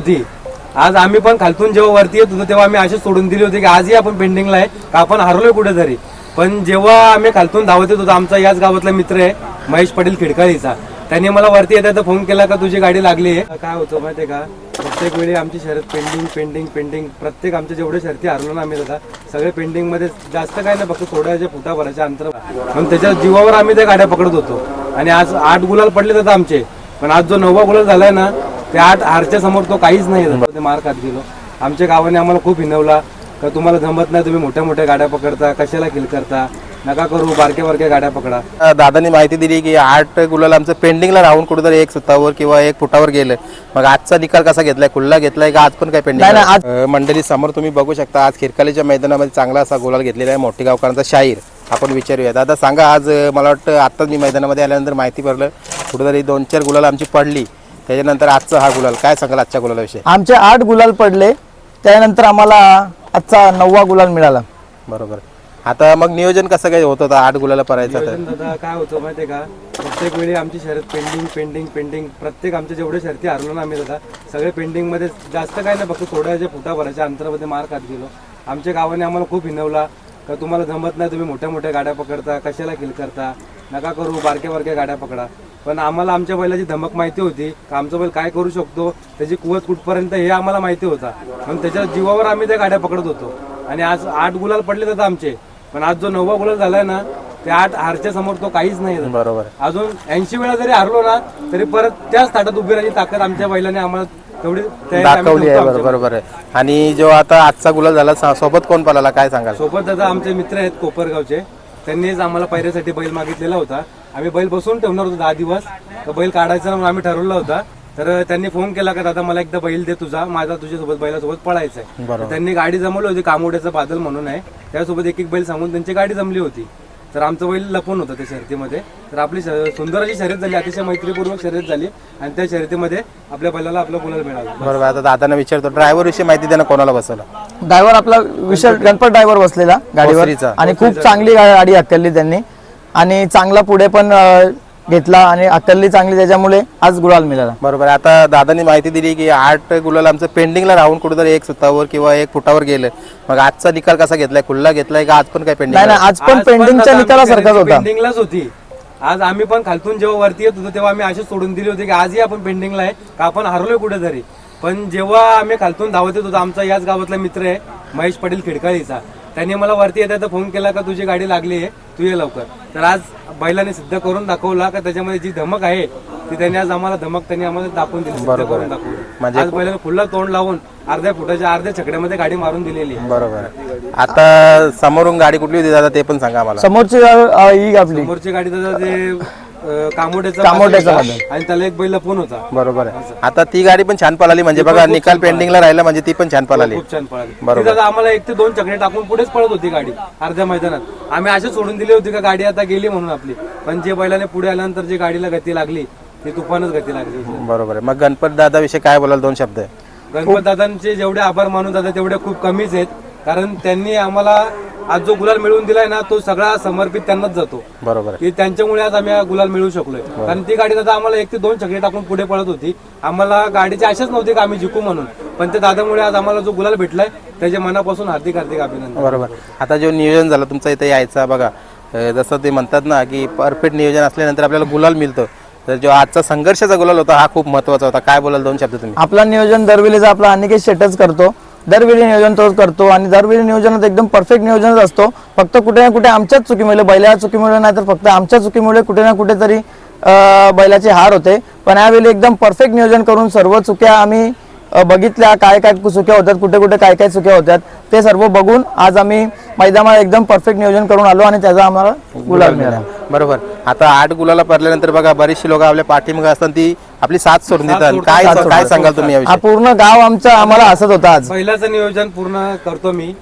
होती. आज आम्ही पण खालतून जेव्हा वरती येत होतो तेव्हा आम्ही असे सोडून दिली होती की आजही आपण पेंडिंगला आहे का आपण हरलोय कुठेतरी. पण जेव्हा आम्ही खालतून धावत येत होतो आमचा याच गावातला मित्र आहे महेश पाटील खिडकाळीचा त्यांनी मला वरती येता फोन केला का तुझी गाडी लागली आहे? काय होतं माहितीये का? प्रत्येक वेळी आमची शर्यत पेंडिंग पेंडिंग पेंडिंग प्रत्येक आमच्या जेवढे शर्ती हरलो ना आम्ही दादा सगळे पेंडिंगमध्ये जास्त काय नाही फक्त थोड्याच्या फुटाभराच्या अंतर. पण त्याच्या जीवावर आम्ही त्या गाड्या पकडत होतो. आणि आज आठ गुलाल पडले आता आमचे. पण आज जो नववा गुलाल झालाय ना ते आठ हारच्या समोर तो काहीच नाही ते मार खात गेलो. आमच्या गावाने आम्हाला खूप हिनवला. का तुम्हाला जमत नाही तुम्ही मोठ्या मोठ्या गाड्या पकडता. कशाला किल करता? नका करू बारक्या बारक्या गाड्या पकडा. दादांनी माहिती दिली की आठ गुलाल आमचं पेंडिंगला राहून कुठेतरी एक सुतावर किंवा एक फुटावर गेलं. मग आजचा निकाल कसा घेतलाय? खुल्ला घेतलाय का आज पण काय पेंडिंग आज मंडळी समोर तुम्ही बघू शकता आज खिरकालीच्या मैदानामध्ये चांगला असा गुलाल घेतलेला आहे मोठी गावकरांचा शाहीर. आपण विचारूया. दादा सांगा आज मला वाटतं आत्ताच मी मैदानामध्ये आल्यानंतर माहिती पडलं. कुठेतरी दोन चार गुलाल आमची पडली. त्याच्यानंतर आजचा हा गुलाल काय सांगाल आजच्या गुलालाविषयी? आमचे आठ गुलाल पडले त्यानंतर आम्हाला आजचा नववा गुलाल मिळाला. बरोबर. आता मग नियोजन कसं काय होत होतं आठ गुलाला परायचं तर नियोजन दादा काय होतं माहितीये का? प्रत्येक वेळी आमची शर्यत पेंडिंग पेंडिंग पेंडिंग प्रत्येक आमच्या जेवढे शर्ती हरलो ना आम्ही दादा सगळे पेंडिंगमध्ये जास्त काय नाही फक्त थोड्याच्या फुटाभराच्या अंतरामध्ये मार खात गेलो. आमच्या गावाने आम्हाला खूप हिनवला. का तुम्हाला जमत नाही तुम्ही मोठ्या मोठ्या गाड्या पकडता कशाला किल करता? नका करू बारक्या बारक्या गाड्या पकडा. पण आम्हाला आमच्या बैलाची धमक माहिती होती का आमचा बैल काय करू शकतो त्याची कुवत कुठपर्यंत हे आम्हाला माहिती होता. पण त्याच्या जीवावर आम्ही त्या गाड्या पकडत होतो. आणि आज आठ गुलाल पडले दादा आमचे. पण आज जो नववा गुलाल झालाय ना ते आठ हारच्या समोर तो काहीच नाही. बरोबर. अजून ऐंशी वेळा जरी हरलो ना तरी परत त्याच ताटात उभी राहायची ताकद आमच्या बैलाने आम्हाला तेवढी तयारी आम्ही दाखवली आहे ठेवतो बरोबर बरोबर आहे. आणि जो आता आजचा गुलाल झाला सा- सोबत कोण पळाला काय सांगाल? सोबत दादा आमचे मित्र आहेत कोपरगावचे. त्यांनीच आम्हाला पैऱ्यासाठी बैल मागितलेला होता. आम्ही बैल बसवून ठेवणार होतो दहा दिवस. तर बैल काढायचा म्हणून आम्ही ठरवला होता. तर त्यांनी फोन केला का दादा मला एकदा बैल दे तुझा. माझा तुझ्यासोबत बैलासोबत पळायचा आहे त्यांनी गाडी जमवली होती कामोड्याचा बादल म्हणून आहे. त्यासोबत एक एक बैल सांगून त्यांची गाडी जमली होती. तर आमचं बैल लपून होतं त्या शर्यतीमध्ये. तर आपली सुंदर अशी शर्यत झाली अतिशय मैत्रीपूर्वक शर्यत झाली आणि त्या शर्यतीमध्ये आपल्या बैलाला आपला गुलाल मिळाला. बरोबर आता दादांना विचारतो ड्रायव्हर विषयी माहिती ना कोणाला बसवलं? ड्रायव्हर आपला विशाल गणपत ड्रायव्हर बसलेला गाडीवर. भोसरीचा. आणि खूप चांगली गाडी हकलली त्यांनी. आणि चांगला पुढे पण अं, घेतला आणि हकलली चांगली त्याच्यामुळे आज गुलाल मिळाला. बरोबर आता दादांनी माहिती दिली की आठ गुलाल आमचं पेंडिंगला राहून कुठेतरी एक सुतावर किंवा एक फुटावर गेलं. मग आजचा निकाल कसा घेतलाय? खुल्ला घेतलाय का? आज पण काय पेंडिंग नाही नाही आज पण पेंडिंगच्या निकालासारखाच होता. पेंडिंगलाच होती. आज आम्ही पण खालतून जेव्हा वरती येत होतो तेव्हा आम्ही असे सोडून दिली होती की आजही आपण पेंडिंगला आहे का आपण हरलोय कुठेतरी. पण जेव्हा आम्ही खालतून धावत येत होतो आमचा याच गावातला मित्र आहे महेश पाटील खिडकाळीचा. त्यांनी मला वरती येता फोन केला का तुझी गाडी लागली आहे तू ये लवकर. तर आज बैलाने सिद्ध करून दाखवला का त्याच्यामध्ये जी धमक आहे ती त्यांनी आज आम्हाला धमक त्यांनी आम्हाला दाखवून दिली सिद्ध करून दाखवली आज बैलाने फुल्ला तोंड लावून अर्ध्या फुटाच्या अर्ध्या छकड्यामध्ये गाडी मारून दिलेली आहे. बरोबर. आहे. आता समोरून गाडी कुठली होती दादा ते पण सांगा मला समोरची ही आपली. समोरची गाडी दादा ते बादल होता आणि त्याला एक बैल लपून होता. बरोबर आहे. आता ती गाडी पण छान पळाली म्हणजे बघा निकाल पेंडिंगला राहिला म्हणजे ती पण छान पळाली. खूप छान पळाली. ती दादा आम्हाला एक ते दोन चकडे टाकून पुढेच पळत होती गाडी अर्ध्या मैदानात. आम्ही अशी सोडून दिली होती का गाडी आता गेली म्हणून आपली. पण जे बैलाने पुढे आल्यानंतर जी गाडीला गती लागली ती तुफानच गती लागली. होती बरोबर आहे. मग गणपत दादा विषयी काय बोलाल दोन शब्द? गणपत दादांचे जेवढे आभार मानून दादा तेवढे खूप कमीच आहेत. कारण त्यांनी आम्हाला आज जो गुलाल मिळवून दिलाय ना तो सगळा समर्पित त्यांनाच जातो. बरोबर आहे. की त्यांच्यामुळे आज आम्ही हा गुलाल मिळवू शकलोय. कारण ती गाडी दादा आम्हाला एक ते दोन चकडे टाकून पुढे पळत होती. आम्हाला गाडीची आशाच नव्हती का आम्ही जिंकू म्हणून. पण त्या दादामुळे आज आम्हाला जो गुलाल भेटलाय त्याच्या मनापासून हार्दिक हार्दिक अभिनंदन. बरोबर आता जो नियोजन झालं तुमचं इथे यायचा बघा. अं, जसं ते म्हणतात ना की परफेक्ट नियोजन असल्यानंतर आपल्याला गुलाल मिळतं. तर जो आजचा संघर्षाचा गुलाल होता हा खूप महत्त्वाचा होता. काय बोलाल दोन शब्द तुम्ही? आपला नियोजन दरवेळीचा आपला अनिकेत शेटच करतो. दरवेळी नियोजन तोच करतो आणि दरवेळी नियोजनात एकदम परफेक्ट नियोजनच असतो. फक्त कुठे ना कुठे आमच्याच चुकीमुळे बैलाच्या चुकीमुळे नाही तर फक्त आमच्या चुकीमुळे कुठे ना कुठेतरी अं, बैलाचे हार होते. पण यावेळी एकदम परफेक्ट नियोजन करून सर्व चुक्या आम्ही बघितल्या काय काय चुक्या होत्यात कुठे कुठे काय काय चुक्या होत्यात ते सर्व बघून आज आम्ही मैदानात एकदम परफेक्ट नियोजन करून आलो आणि त्याचा आम्हाला गुलाल मिळाला. बरोबर. आता आठ गुलाला पडल्यानंतर बघा बरीचशी लोक आपल्या पाठीमागे असतात ती आपली साथ सोडून देतात काय काय सांगाल तुम्ही हा याविषयी पूर्ण गाव आमचं आम्हाला हसत होता आज. बैलाचं नियोजन पूर्ण करतो मी.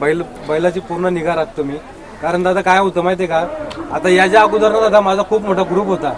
बैल बैलाची पूर्ण निगा राखतो मी. कारण दादा काय होतं माहितीये का? आता याच्या अगोदर ना दादा माझा खूप मोठा ग्रुप होता.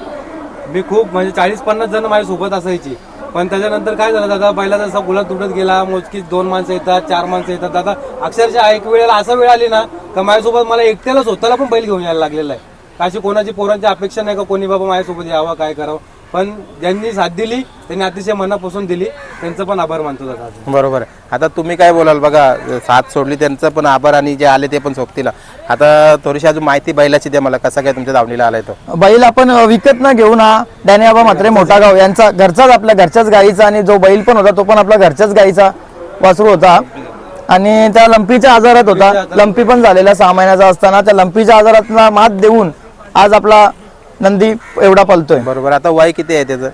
मी खूप म्हणजे चाळीस पन्नास जण माझ्या सोबत असायची. पण त्याच्यानंतर काय झालं दादा बैलाचा असा गुलाब तुटत गेला. मोजकीच दोन माणसं येतात चार माणसं येतात. दादा अक्षरशः एक वेळेला असा वेळ आली ना का माझ्यासोबत मला एकट्याला स्वतःला पण बैल घेऊन यायला लागलेला आहे. अशी कोणाची पोरांची अपेक्षा नाही का कोणी बाबा माझ्यासोबत यावं काय करावं? पण ज्यांनी साथ दिली त्यांनी अतिशय मनापासून दिली. त्यांचं पण आभार मानतो दादा. अजून. बरोबर आहे. आता तुम्ही काय बोलाल बघा साथ सोडली त्यांचं पण आभार आणि जे आले ते पण सोबतीला. आता थोडीशी अजून माहिती बैलाची द्या मला कसा काय तुमच्या दावणीला आलाय तो? बैल आपण अ, विकत न घेऊन हा डॅनियाबा मात्रे मोठा गाव यांचा घरचाच आपल्या घरच्याच गाईचा आणि जो बैल पण होता तो पण आपल्या घरच्याच गाईचा वासरू होता. आणि त्या लंपीच्या आजारात होता. लंपी पण झालेला सहा महिन्याचा असताना त्या लंपीच्या आजारातला मात देऊन आज आपला नंदी एवढा पलतोय. बरोबर. आता वय किती आहे त्याचं?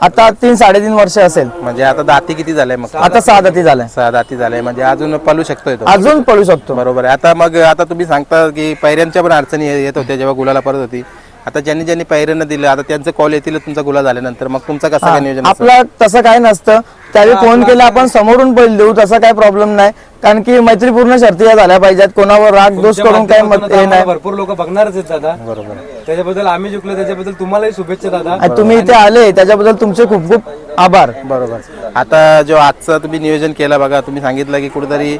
आता तीन साडेतीन वर्ष असेल. म्हणजे आता दाती किती झालंय मग? आता सहा दाती झालाय. सहा दाती झालंय. म्हणजे अजून पळू शकतोय तो. अजून पळू शकतो. बरोबर आहे. आता मग आता तुम्ही सांगता की पैऱ्यांच्या पण अडचणी ये- येत होत्या जेव्हा गुलाला परत होती. आता ज्यांनी ज्यांनी पैऱ्यांना दिलं आता त्यांचं कॉल येतील तुमचा गुला झाल्यानंतर. मग तुमचा कसा काय नियोजन असेल? आपला तसं काय नसतं. त्यावेळी फोन केला आपण समोरून बैल देऊ तसा काय प्रॉब्लेम नाही. कारण की मैत्रीपूर्ण शर्ती या झाल्या पाहिजेत. कोणावर राग दोष करून काय मत हे नाही. भरपूर लोक बघणारच आहेत दादा. बरोबर. त्याच्याबद्दल आम्ही जिंकलो त्याच्याबद्दल तुम्हालाही शुभेच्छा दादा. आणि तुम्ही इथे आले त्याच्याबद्दल तुमचे खूप खूप आभार. बरोबर. आता जो आजचं तुम्ही नियोजन केलं बघा तुम्ही सांगितलं की कुठेतरी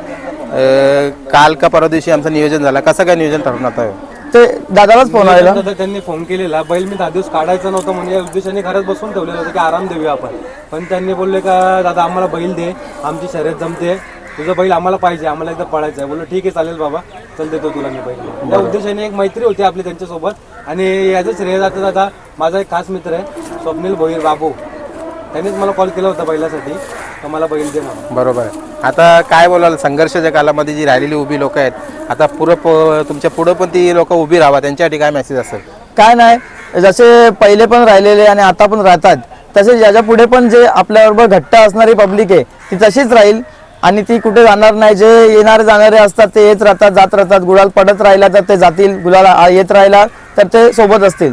काल का परवा दिवशी आमचं नियोजन झालं. कसं काय नियोजन ठरवून आता? ते दादालाच फोन आलेला. त्यांनी फोन केलेला. बैल मी दहा दिवस काढायचा नव्हता म्हणजे या उद्देशाने घरात बसून ठेवलेलं होतं की आराम देऊया आपण. पण त्यांनी बोलले का दादा आम्हाला बैल दे. आमची शर्यत जमते. तुझं बैल आम्हाला पाहिजे. आम्हाला एकदा पळायचं आहे बोललो ठीक आहे चालेल बाबा. चल देतो तुला मी बैल. त्या उद्देशाने एक मैत्री होती आपली त्यांच्यासोबत. आणि याचं श्रेय जातं दादा माझा एक खास मित्र आहे स्वप्नील भोईर बाबू. त्यांनीच मला कॉल केला होता बैलासाठी. तर मला बैल दे म्हणून. बरोबर. आहे आता काय बोलाल संघर्षाच्या कालामध्ये जी राहिलेली उभी लोक आहेत आता पुढं प- तुमच्या पुढं पण ती लोक उभी राहावा त्यांच्यासाठी काय मेसेज असेल? काय नाही जसे पहिले पण राहिलेले आणि आता पण राहतात तसे याच्यापुढे पण जे आपल्याबरोबर घट्ट असणारी पब्लिक आहे ती तशीच राहील. आणि ती कुठे जाणार नाही जे येणारे जाणारे असतात ते येत राहतात जात राहतात. गुलाल पडत राहिला तर ते जातील गुलाल आ- येत राहिला तर ते सोबत असतील.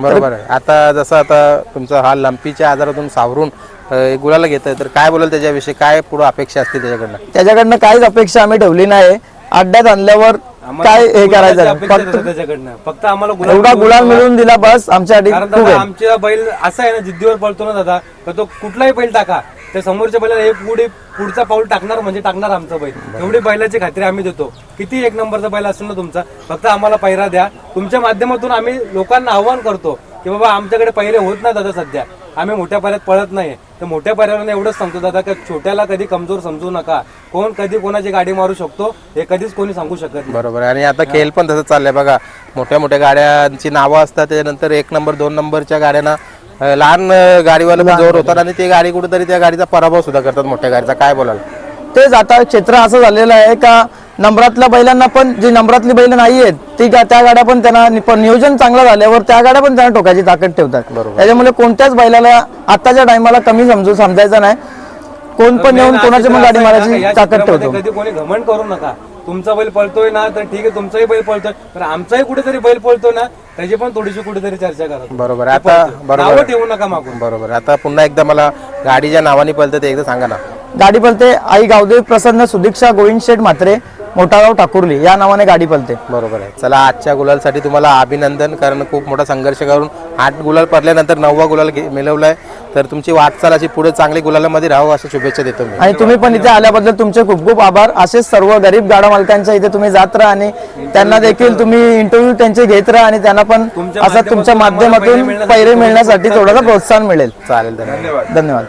बरोबर आहे. आता जसं आता तुमचा हा लंपीच्या आजारातून सावरून अं, गुलाला घेत तर काय बोलाल त्याच्याविषयी? काय पुढं अपेक्षा असते त्याच्याकडनं? त्याच्याकडनं काहीच अपेक्षा आम्ही ठेवली नाही. अड्ड्यात आणल्यावर काय हे करायचं? अपेक्षा फक्त त्याच्याकडनं. फक्त आम्हाला गुलाब एवढा गुलाल मिळवून दिला बस. आमच्यासाठी कारण खूप दादा आहे. आमच्या बैल असा आहे ना जिद्दीवर पळतो ना दादा तर तो कुठलाही बैल टाका. त्या समोरच्या बैलाला हे पुढे पुढचा पाऊल टाकणार म्हणजे टाकणार आमचा बैल. एवढी बैलाची खात्री आम्ही देतो. किती एक नंबरचा बैल असेल ना तुमचा फक्त आम्हाला पैरा द्या. तुमच्या माध्यमातून आम्ही लोकांना आव्हान करतो की बाबा आमच्याकडे पैरे होत नाही दादा सध्या. आम्ही मोठ्या पाऱ्यात पळत नाही. तर मोठ्या पाऱ्याला एवढंच सांगतो दादा की छोट्याला कधी कमजोर समजू नका. कोण कधी कोणाची गाडी मारू शकतो हे कधीच कोणी सांगू शकत नाही. बरोबर आहे. आणि आता खेळ पण तसं चाललंय बघा. मोठ्या मोठ्या गाड्यांची नावं असतात त्याच्यानंतर एक नंबर दोन नंबरच्या गाड्यांना लहान गाडीवाले पण जोर होतात आणि ते गाडी कुठेतरी त्या गाडीचा पराभव सुद्धा करतात मोठ्या गाडीचा. काय बोलाल? तेच आता क्षेत्र असं झालेलं आहे का नंबरातल्या बैलांना पण जी नंबरातली बैल नाही आहेत ती गा- त्या गाड्या पण त्यांना पण नियोजन चांगलं झाल्यावर त्या गाड्या पण त्यांना टोकाची ताकद ठेवतात. त्याच्यामुळे कोणत्याच बैलाला आताच्या टायमाला कमी समजू समजायचं नाही. कोण पण येऊन कोणाची पण गाडी मारायची या ताकद क्षेत्रामध्ये ठेवतो. कधी कोणी घमंड करू नका. तुमचा बैल पळतोय ना तर ठीक आहे तुमचाही बैल पळतोय. पण आमचाही कुठेतरी बैल पळतोय ना त्याची पण थोडीशी कुठेतरी चर्चा करा बरोबर आहे. आता बरोबर नावं. ठेवू नका मागून. बरोबर आहे. आता पुन्हा एकदा मला गाडीच्या नावाने पळतं ते एकदा सांगा ना. गाडी पलते आई गावदेव प्रसन्न सुदीक्षा गोविंद शेठ म्हात्रे. मोठागाव ठाकुर्ली या नावाने गाडी पलते. बरोबर आहे. चला आजच्या गुलालसाठी तुम्हाला अभिनंदन कारण खूप मोठा संघर्ष करून आठ गुलाल पडल्यानंतर नववा गुलाल मिळवलाय. तर तुमची वाटचाल अशी पुढे चांगली गुलालामध्ये राहावं अशा शुभेच्छा देतो मी. आणि तुम्ही पण इथे आल्याबद्दल तुमचे खूप खूप आभार. असेच सर्व गरीब गाडा मालकांच्या इथे तुम्ही जात राहा आणि त्यांना देखील तुम्ही इंटरव्ह्यू त्यांचे घेत राहा आणि त्यांना पण असं तुमच्या माध्यमातून पैरे मिळण्यासाठी थोडासा प्रोत्साहन मिळेल. चालेल धन्यवाद. धन्यवाद.